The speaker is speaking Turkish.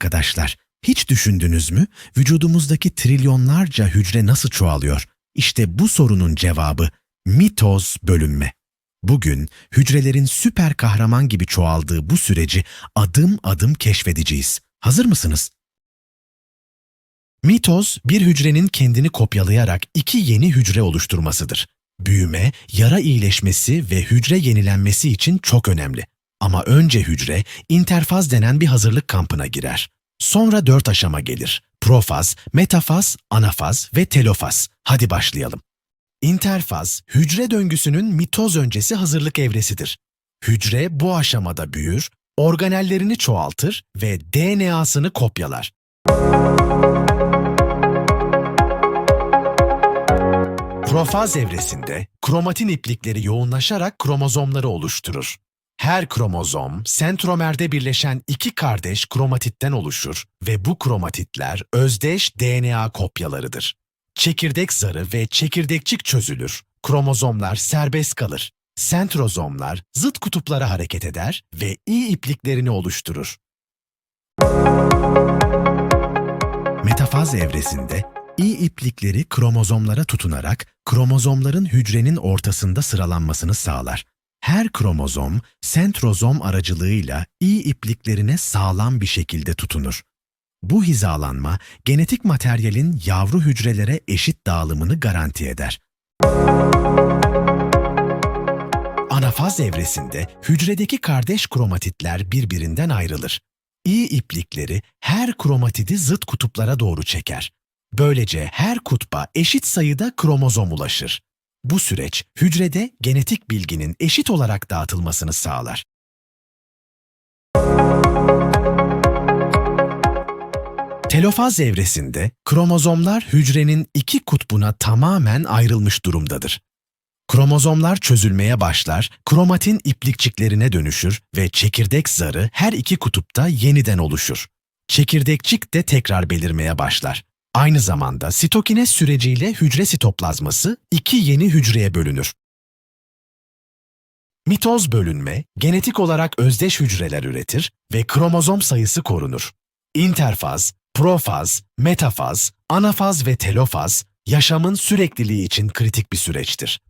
Arkadaşlar, hiç düşündünüz mü? Vücudumuzdaki trilyonlarca hücre nasıl çoğalıyor? İşte bu sorunun cevabı mitoz bölünme. Bugün hücrelerin süper kahraman gibi çoğaldığı bu süreci adım adım keşfedeceğiz. Hazır mısınız? Mitoz, bir hücrenin kendini kopyalayarak iki yeni hücre oluşturmasıdır. Büyüme, yara iyileşmesi ve hücre yenilenmesi için çok önemli. Ama önce hücre, interfaz denen bir hazırlık kampına girer. Sonra dört aşama gelir. Profaz, metafaz, anafaz ve telofaz. Hadi başlayalım. İnterfaz, hücre döngüsünün mitoz öncesi hazırlık evresidir. Hücre bu aşamada büyür, organellerini çoğaltır ve DNA'sını kopyalar. Profaz evresinde kromatin iplikleri yoğunlaşarak kromozomları oluşturur. Her kromozom, sentromerde birleşen iki kardeş kromatitten oluşur ve bu kromatitler özdeş DNA kopyalarıdır. Çekirdek zarı ve çekirdekçik çözülür. Kromozomlar serbest kalır. Sentrozomlar zıt kutuplara hareket eder ve i ipliklerini oluşturur. Metafaz evresinde i iplikleri kromozomlara tutunarak kromozomların hücrenin ortasında sıralanmasını sağlar. Her kromozom sentrozom aracılığıyla i ipliklerine sağlam bir şekilde tutunur. Bu hizalanma genetik materyalin yavru hücrelere eşit dağılımını garanti eder. Anafaz evresinde hücredeki kardeş kromatitler birbirinden ayrılır. İ iplikleri her kromatidi zıt kutuplara doğru çeker. Böylece her kutba eşit sayıda kromozom ulaşır. Bu süreç hücrede genetik bilginin eşit olarak dağıtılmasını sağlar. Telofaz evresinde kromozomlar hücrenin iki kutbuna tamamen ayrılmış durumdadır. Kromozomlar çözülmeye başlar, kromatin iplikçiklerine dönüşür ve çekirdek zarı her iki kutupta yeniden oluşur. Çekirdekçik de tekrar belirmeye başlar. Aynı zamanda sitokinez süreciyle hücre sitoplazması iki yeni hücreye bölünür. Mitoz bölünme, genetik olarak özdeş hücreler üretir ve kromozom sayısı korunur. İnterfaz, profaz, metafaz, anafaz ve telofaz, yaşamın sürekliliği için kritik bir süreçtir.